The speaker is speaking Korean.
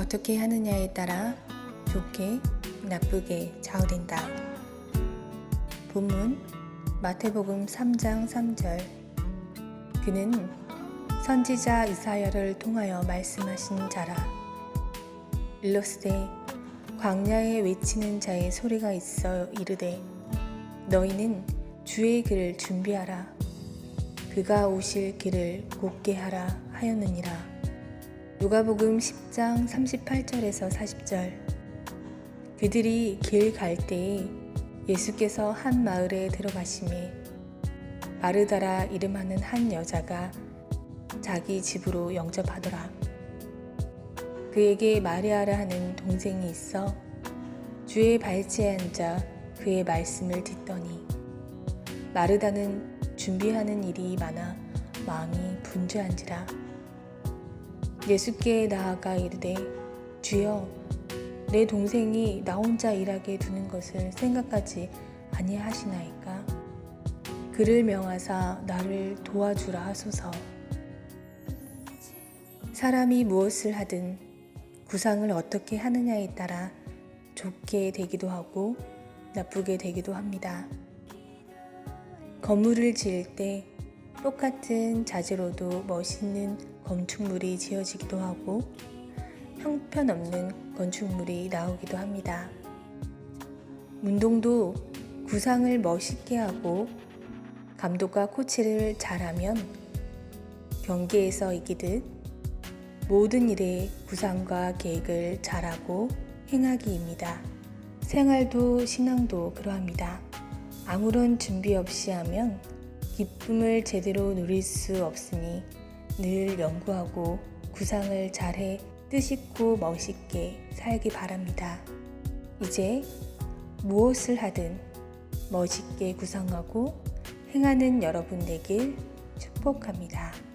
어떻게 하느냐에 따라 좋게, 나쁘게 좌우된다. 본문 마태복음 3장 3절 그는 선지자 이사야를 통하여 말씀하신 자라. 일러스되 광야에 외치는 자의 소리가 있어 이르되 너희는 주의 길을 준비하라. 그가 오실 길을 곧게 하라 하였느니라. 누가복음 10장 38절에서 40절 그들이 길 갈 때에 예수께서 한 마을에 들어가심에 마르다라 이름하는 한 여자가 자기 집으로 영접하더라. 그에게 마리아라 하는 동생이 있어 주의 발치에 앉아 그의 말씀을 듣더니 마르다는 준비하는 일이 많아 마음이 분주한지라 예수께 나아가 이르되 주여 내 동생이 나 혼자 일하게 두는 것을 생각하지 아니하시나이까 그를 명하사 나를 도와주라 하소서 사람이 무엇을 하든 구상을 어떻게 하느냐에 따라 좋게 되기도 하고 나쁘게 되기도 합니다. 건물을 지을 때 똑같은 자재로도 멋있는 건축물이 지어지기도 하고 형편없는 건축물이 나오기도 합니다. 운동도 구상을 멋있게 하고 감독과 코치를 잘하면 경기에서 이기듯 모든 일에 구상과 계획을 잘하고 행하기입니다. 생활도 신앙도 그러합니다. 아무런 준비 없이 하면 기쁨을 제대로 누릴 수 없으니 늘 연구하고 구상을 잘해 뜻있고 멋있게 살기 바랍니다. 이제 무엇을 하든 멋있게 구상하고 행하는 여러분 되길 축복합니다.